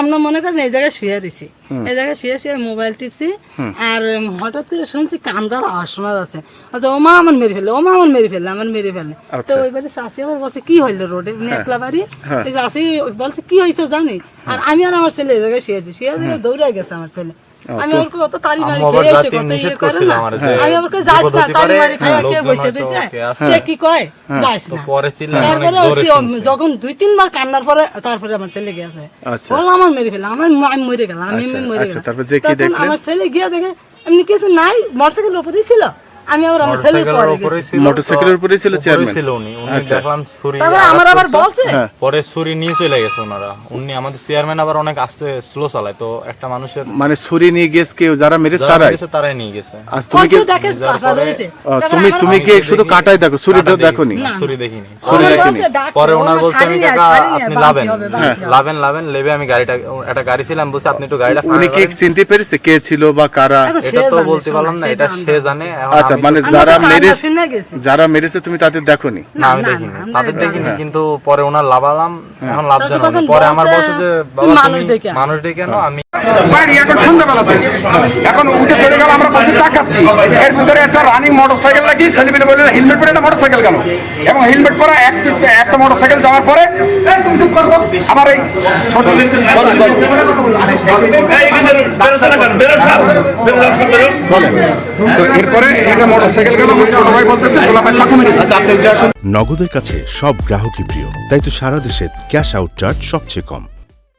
আমরা মনে করেন এই জায়গায় শুয়ে দিছি এই জায়গায় শুয়ে শুয়ে মোবাইল টিপছি আর হঠাৎ করে শুনছি কান্দার আওয়াজ শোনা যাচ্ছে। আচ্ছা ও মা আমার মেরে ফেললে ও মা আমার মেরে ফেললে আমার মেরে ফেললে। তো ওই বাড়ি চাষি আবার বলছে কি হইল রোডে? একলা বাড়ি? এই চাষি বলছে কি হয়েছে জানি? আর আমি আর আমার ছেলে এই জায়গায় শুয়েছি শুয়ে জায়গায় দৌড়ে গেছে আমার ছেলে। আমি ওকে কত তাড়ি মারি খেয়ে এসে কত ইয়ে করে না? আমি ওকে যাস না তাড়ি মারি খাইয়া কে বসে আসে। সে কি কয়? যাস না। তারপরে জোরে যখন দুই তিনবার কান্নার পরে তারপরে আমার ছেলে গেছে আচ্ছা। বললাম আমার মেরে ফেলা আমার আমি মরে গেলাম আমি আচ্ছা, মরে আচ্ছা, গেলাম। তারপর যে কি তখন আমার ছেলে গিয়ে দেখে এমনি কিছু নাই মোটরসাইকেল উপরেই ছিল। আমি আবার আমার ছেলের পরে উপরেই ছিল, মোটরসাইকেলের উপরেই ছিল চেয়ারম্যান? ছিল উনি। উনি আচ্ছা। দেখলাম ছুরি তারপরে আমার আবার বলছে? হ্যাঁ। পরে ছুরি নিয়ে চলে গেছে ওনারা। উনি আমাদের চেয়ারম্যান আবার অনেক আস্তে স্লো চালায় তো একটা মানুষের মানে ছুরি নিয়ে গেছে কেউ যারা মেরেছে তারাই? তারাই নিয়ে গেছে। আজ তুমি কি তো তুমি তুমি কি শুধু কাটাই দেখো? ছুরি নি। ছুরি দেখিনি। ছুরি দেখিনি। পরে ওনার বলছে আমি কাকা আপনি হ্যাঁ, লাভেন লাভেন লেবে আমি গাড়িটা একটা গাড়ি ছিলাম বলছে আপনি একটু গাড়িটা উনি কি চিনতে পেরেছে কে ছিল বা কারা? এটা তো বলতে পারলাম না এটা সে জানে। এখন আচ্ছা মানে যারা মেরে মেরেছে যারা মেরেছে তুমি তাদের দেখোনি? না আমি দেখিনি। না, তাদের দেখিনি। কিন্তু পরে ওনার লাভালাম এখন লাভজনক। পরে আমার বলছে, যে মানুষ ডেকে মানুষ ডেকে আমি বাড়ি এখন সন্ধ্যাবেলা এখন উঠে চলে গেল আমরা বসে চা খাচ্ছি। এর ভিতরে একটা রানিং মোটর সাইকেল লাগিয়ে ছেলে মেয়ে বলে হেলমেট পরে একটা মোটর সাইকেল গেল এবং হেলমেট পরা এক পিস একটা মোটর সাইকেল যাওয়ার পরে আমার এই ছোট এরপরে একটা মোটর গেল ছোট ভাই বলতেছে গোলাপের চাকু মেরেছে নগদের কাছে সব গ্রাহকই প্রিয় তাই তো সারা দেশে ক্যাশ আউট চার্জ সবচেয়ে কম।